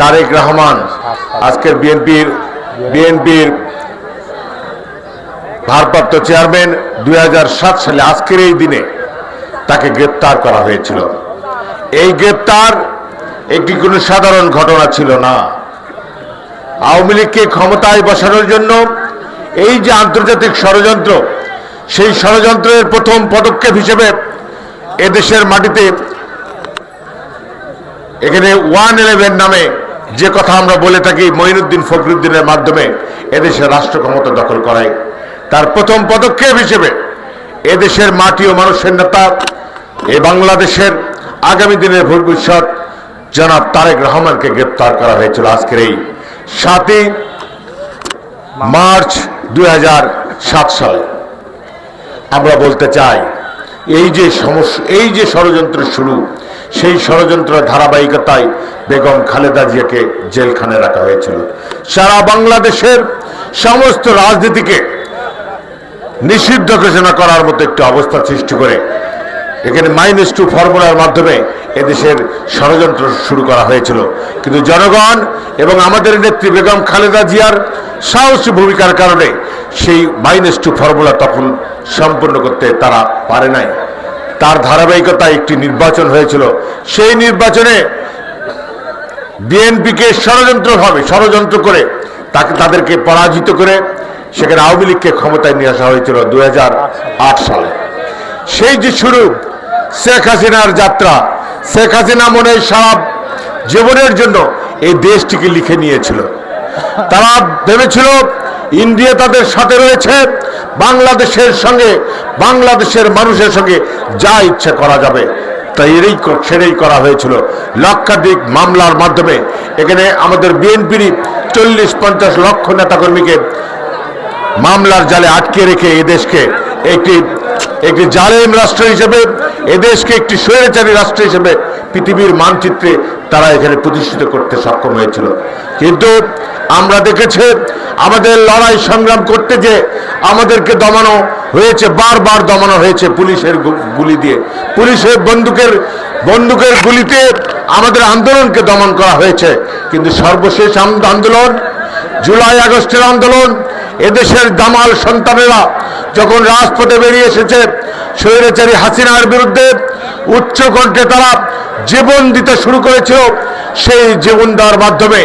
তারেক রহমান, আজকের বিএনপির বিএনপির ভারপ্রাপ্ত চেয়ারম্যান দুই হাজার সাত সালে আজকের এই দিনে তাকে গ্রেপ্তার করা হয়েছিল। এই গ্রেপ্তার একটি কোনো সাধারণ ঘটনা ছিল না। আওয়ামী লীগকে ক্ষমতায় বসানোর জন্য এই যে আন্তর্জাতিক ষড়যন্ত্র, সেই ষড়যন্ত্রের প্রথম পদক্ষেপ হিসেবে এদেশের মাটিতে এখানে ওয়ান ইলেভেন নামে যে কথা আমরা বলে থাকি মঈনুদ্দিন ফখরুদ্দিনের মাধ্যমে এদেশের রাষ্ট্র ক্ষমতা দখল করায় তার প্রথম পদক্ষেপ হিসেবে এদেশের মাটি ও মানুষের নেতা, এ বাংলাদেশের আগামী দিনের ভবিষ্যৎ জনাব তারেক রহমানকে গ্রেপ্তার করা হয়েছিল আজকের এই সাতই মার্চ দুই সালে। আমরা বলতে চাই এই যে সমস্যা, এই যে ষড়যন্ত্র শুরু, সেই ষড়যন্ত্র ধারাবাহিকতায় বেগম খালেদা জিয়াকে জেলখানে রাখা হয়েছিল। সারা বাংলাদেশের সমস্ত রাজনীতিকে নিষিদ্ধ ঘোষণা করার মতো একটি অবস্থা সৃষ্টি করে এখানে মাইনাস টু ফর্মুলার মাধ্যমে এদেশের ষড়যন্ত্র শুরু করা হয়েছিল। কিন্তু জনগণ এবং আমাদের নেত্রী বেগম খালেদা জিয়ার সাহসী ভূমিকার কারণে সেই মাইনাস টু ফর্মুলা তখন সম্পূর্ণ করতে তারা পারে নাই। তার ধারাবাহিকতায় একটি নির্বাচন হয়েছিল। সেই নির্বাচনে বিএনপিকে ষড়যন্ত্রভাবে ষড়যন্ত্র করে তাকে, তাদেরকে পরাজিত করে সেখানে আওয়ামী লীগকে ক্ষমতায় নিয়ে আসা হয়েছিল দু হাজার আট সালে। সেই যে শুরু শেখ হাসিনার যাত্রা। শেখ হাসিনা মনে সারা জীবনের জন্য এই দেশটিকে লিখে নিয়েছিল। তারা ভেবেছিল ইন্ডিয়া তাদের সাথে রয়েছে, বাংলাদেশের সঙ্গে, বাংলাদেশের মানুষের সঙ্গে যা ইচ্ছা করা যাবে। তাই এরই সেটাই করা হয়েছিল। লক্ষাধিক মামলার মাধ্যমে এখানে আমাদের বিএনপির চল্লিশ পঞ্চাশ লক্ষ নেতাকর্মীকে মামলার জালে আটকে রেখে এদেশকে একটি একটি জালেম রাষ্ট্র হিসেবে, এদেশকে একটি স্বৈরাচারী রাষ্ট্র হিসেবে পৃথিবীর মানচিত্রে তারা এখানে প্রতিষ্ঠিত করতে সক্ষম হয়েছিল। কিন্তু আমরা দেখেছি, আমাদের লড়াই সংগ্রাম করতে যে আমাদেরকে দমানো হয়েছে, বারবার দমানো হয়েছে পুলিশের গুলি দিয়ে। পুলিশের বন্দুকের বন্দুকের গুলিতে আমাদের আন্দোলনকে দমন করা হয়েছে। কিন্তু সর্বশেষ আন্দোলন, জুলাই আগস্টের আন্দোলন, এদেশের দামাল সন্তানেরা যখন রাজপথে বেরিয়ে এসেছে স্বৈরাচারী হাসিনার বিরুদ্ধে, উচ্চ কণ্ঠে তারা জীবন দিতে শুরু করেছিল সেই জীবন দেওয়ার মাধ্যমে।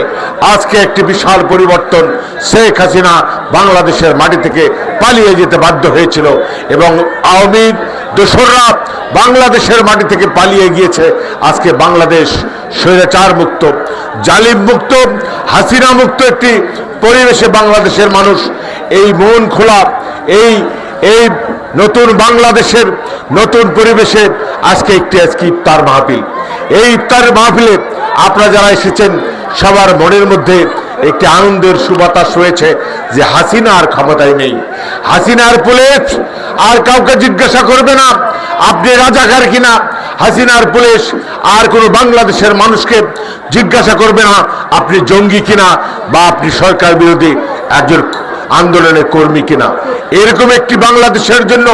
আজকে একটি বিশাল পরিবর্তন শেখ হাসিনা বাংলাদেশের মাটি থেকে পালিয়ে যেতে বাধ্য হয়েছিল এবং আওয়ামী দোসররা বাংলাদেশের মাটি থেকে পালিয়ে গিয়েছে। আজকে বাংলাদেশ স্বৈরাচার মুক্ত জালিম মুক্ত হাসিনা মুক্ত একটি পরিবেশে বাংলাদেশের মানুষ। এই মন খোলা, এই এই নতুন বাংলাদেশের নতুন পরিবেশে আজকে একটি আজকে ইফতার মাহফিল। এই ইফতার মাহফিলে আপনারা যারা এসেছেন, সবার মনের মধ্যে একটি আনন্দের সুবাতাস রয়েছে যে হাসিনা আর ক্ষমতায় নেই। হাসিনার পুলিশ আর কাউকে জিজ্ঞাসা করবে না, আপনি রাজাকার কিনা? হাসিনার পুলিশ আর কোনো বাংলাদেশের মানুষকে জিজ্ঞাসা করবে না, আপনি জঙ্গি কিনা বা আপনি সরকার বিরোধী একজন আন্দোলনের কর্মী কিনা? এরকম একটি বাংলাদেশের জন্য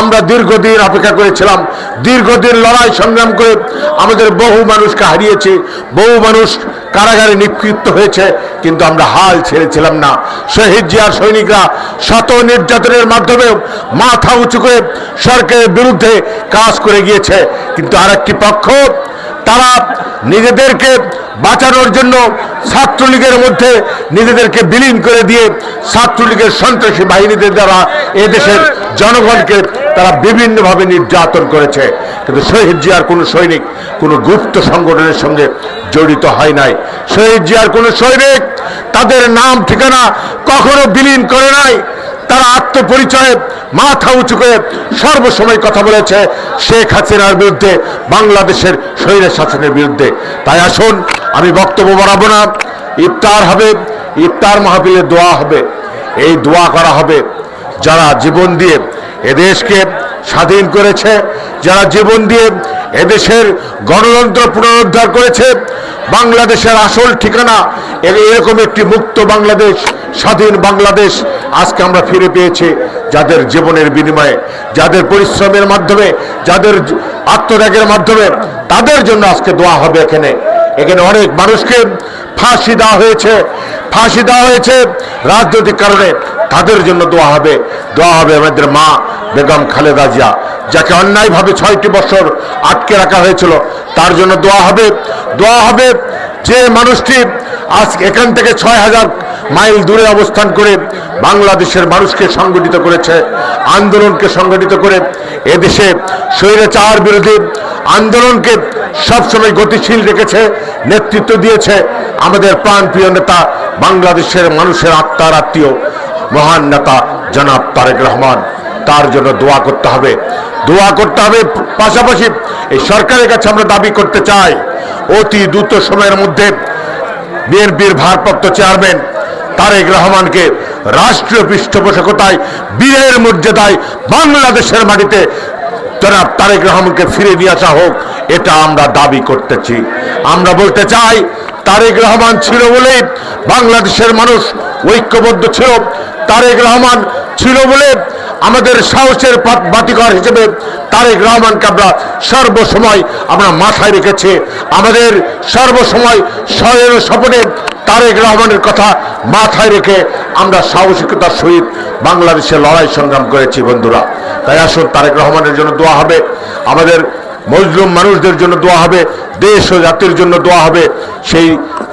আমরা দীর্ঘদিন অপেক্ষা করেছিলাম। দীর্ঘদিন লড়াই সংগ্রাম করে আমাদের বহু মানুষকে হারিয়েছে। বহু মানুষ কারাগারে নিক্ষিপ্ত হয়েছে, কিন্তু আমরা হাল ছেড়েছিলাম না। শহীদ জিয়ার সৈনিকরা শত নির্যাতনের মাধ্যমে মাথা উঁচু করে সরকারের বিরুদ্ধে কাজ করে গিয়েছে। কিন্তু আরেকটি পক্ষ, তারা নিজেদেরকে বাঁচানোর জন্য ছাত্রলীগের মধ্যে নিজেদেরকে বিলীন করে দিয়ে ছাত্রলীগের সন্ত্রাসী বাহিনীদের দ্বারা এদেশের জনগণকে তারা বিভিন্নভাবে নির্যাতন করেছে। কিন্তু শহীদ জিয়ার কোনো সৈনিক, কোনো গুপ্ত সংগঠনের সঙ্গে জড়িত হয় নাই। শহীদ জিয়ার কোনো সৈনিক তাদের নাম, ঠিকানা কখনো বিলীন করে নাই। তারা আত্মপরিচয়ে মাথা উঁচু করে সর্বসময় কথা বলেছে, শেখ হাসিনার বিরুদ্ধে, বাংলাদেশের শহীদের শাসনের বিরুদ্ধে। তাই আসুন, আমি বক্তব্য বাড়াবো না। ইফতার হবে, ইফতার মাহফিলে দোয়া হবে। এই দোয়া করা হবে যারা জীবন দিয়ে এদেশকে স্বাধীন করেছে, যারা জীবন দিয়ে এদেশের গণতন্ত্র পুনরুদ্ধার করেছে, বাংলাদেশের আসল ঠিকানা এরকম একটি মুক্ত বাংলাদেশ, স্বাধীন বাংলাদেশ আজকে আমরা ফিরে পেয়েছি যাদের জীবনের বিনিময়ে, যাদের পরিশ্রমের মাধ্যমে, যাদের আত্মত্যাগের মাধ্যমে। তাদের জন্য আজকে দোয়া হবে এখানে। এখানে অনেক মানুষকে ফাঁসি দেওয়া হয়েছে। ফাঁসি দেওয়া হয়েছে রাজনৈতিক কারণে। তাদের জন্য দোয়া হবে। দোয়া হবে আমাদের মা বেগম খালেদা জিয়া, যাকে অন্যায়ভাবে ছয়টি বছর আটকে রাখা হয়েছিল। তার জন্য দোয়া হবে। দোয়া হবে যে মানুষটি আজ এখান থেকে ছয় হাজার মাইল দূরে অবস্থান করে বাংলাদেশের মানুষকে সংগঠিত করেছে, আন্দোলনকে সংগঠিত করে। এদেশে স্বৈরাচার বিরোধী আন্দোলনকে সবসময় গতিশীল রেখেছে, নেতৃত্ব দিয়েছে আমাদের প্রাণপ্রিয় নেতা, বাংলাদেশের মানুষের আত্মার আত্মীয় মহান নেতা জনাব তারেক রহমান। তার জন্য দোয়া করতে হবে। দোয়া করতে হবে পাশাপাশি এই সরকারের কাছে আমরা দাবি করতে চাই, অতি দ্রুত সময়ের মধ্যে বিএনপির ভারপ্রাপ্ত চেয়ারম্যান তারেক রহমানকে রাষ্ট্রীয় পৃষ্ঠপোষকতায়, বীরের মর্যাদায় বাংলাদেশের মাটিতে জনাব তারেক রহমানকে ফিরে নিয়ে আসা হোক, এটা আমরা দাবি করতেছি। আমরা বলতে চাই, তারেক রহমান ছিল বলে বাংলাদেশের মানুষ ঐক্যবদ্ধ ছিল। তারেক রহমান ছিল বলে আমাদের সাহসের বাতিঘর হিসেবে তারেক রহমানকে আমরা সর্বসময় আমরা মাথায় রেখেছি। আমাদের সর্বসময় স্বয়ং স্বপনে তারেক রহমানের কথা মাথায় রেখে আমরা সাহসিকতার সহিত বাংলাদেশে লড়াই সংগ্রাম করেছি, বন্ধুরা। তাই আসুন, তারেক রহমানের জন্য দোয়া হবে, আমাদের মজলুম মানুষদের জন্য দোয়া হবে, দেশ ও জাতির জন্য দোয়া হবে। সেই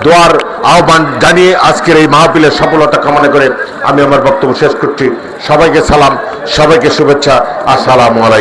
দোয়ার আহ্বান জানিয়ে আজকের এই মাহফিলের সফলতা কামনা করে আমি আমার বক্তব্য শেষ করছি। সবাইকে সালাম, সবাইকে শুভেচ্ছা, আসসালামু আলাইকুম।